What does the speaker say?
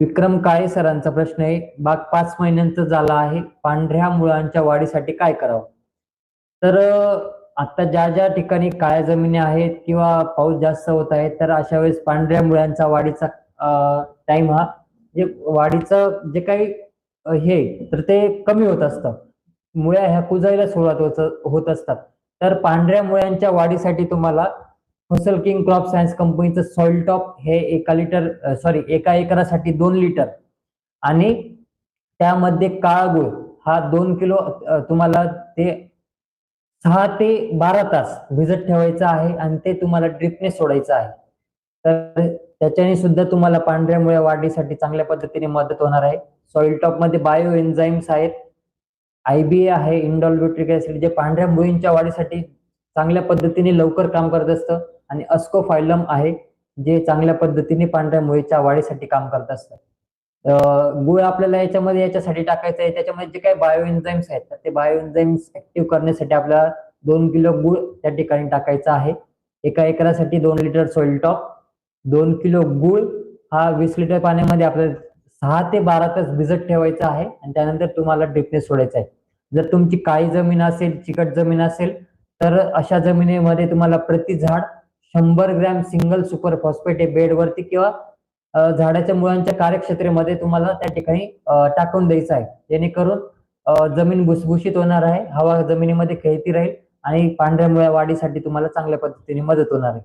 विक्रम काळे सरांचा प्रश्न आहे. बाग पाच महिन्यांचा झाला आहे. पांढऱ्या मुळांच्या वाढीसाठी काय करावं? तर आता ज्या ज्या ठिकाणी काळ्या जमिनी आहेत किंवा पाऊस जास्त होत आहे तर अशा वेळेस पांढऱ्या मुळांचा वाढीचा टाइम हा जे वाढीचं जे काही हे तर ते कमी होत असतं. मुळ्या ह्या कुजायला सुरुवात होत होत असतात. तर पांढऱ्या मुळ्यांच्या वाढीसाठी तुम्हाला फसल किंग क्रॉप सायन्स कंपनीचं सॉइल टॉप हे एका लिटर सॉरी एका एकरासाठी दोन लिटर. आणि त्यामध्ये काळगुळ हा दोन किलो तुम्हाला ते सहा ते बारा तास भिजत ठेवायचं आहे आणि ते तुम्हाला ड्रिपने सोडायचं आहे. तर त्याच्याने सुद्धा तुम्हाला पांढऱ्या मुळ्या वाढीसाठी चांगल्या पद्धतीने मदत होणार आहे. सॉइल टॉपमध्ये बायो एन्झाईम्स आहेत आयबीए आहे इंडॉल्ब्युट्रिक ऍसिड जे पांढऱ्या मुळींच्या वाढीसाठी चांगल्या पद्धतीने लवकर काम करत असतं आणि अस्कोफायलम आहे जे चांगल्या पद्धतीने पांढऱ्या मुळीच्या वाढीसाठी काम करत असतं. गुळ आपल्याला याच्यामध्ये याच्यासाठी टाकायचं आहे त्याच्यामध्ये जे काही बायो एन्झाईम्स आहेत ते बायो एन्झाईम्स ऍक्टिव्ह करण्यासाठी आपल्याला दोन किलो गुळ त्या ठिकाणी टाकायचा आहे. एका एकरासाठी दोन लिटर सॉइल टॉप दोन किलो गुळ हा वीस लिटर पाण्यामध्ये आपल्याला सहा ते बारा तास भिजत ठेवायचा आहे आणि त्यानंतर तुम्हाला ड्रिपने सोडायचं आहे. जर तुमची काळी जमीन असेल चिकट जमीन असेल तर अशा जमिनीमध्ये तुम्हाला प्रति झाड शंभर ग्रॅम सिंगल सुपर फॉस्फेट हे बेडवरती किंवा झाडाच्या मुळांच्या कार्यक्षेत्रामध्ये तुम्हाला त्या ठिकाणी टाकून द्यायचं आहे. जेणेकरून जमीन भुसभुशीत होणार आहे हवा जमिनीमध्ये खेळती राहील आणि पांढऱ्या मुळ्या वाढीसाठी तुम्हाला चांगल्या पद्धतीने मदत होणार आहे.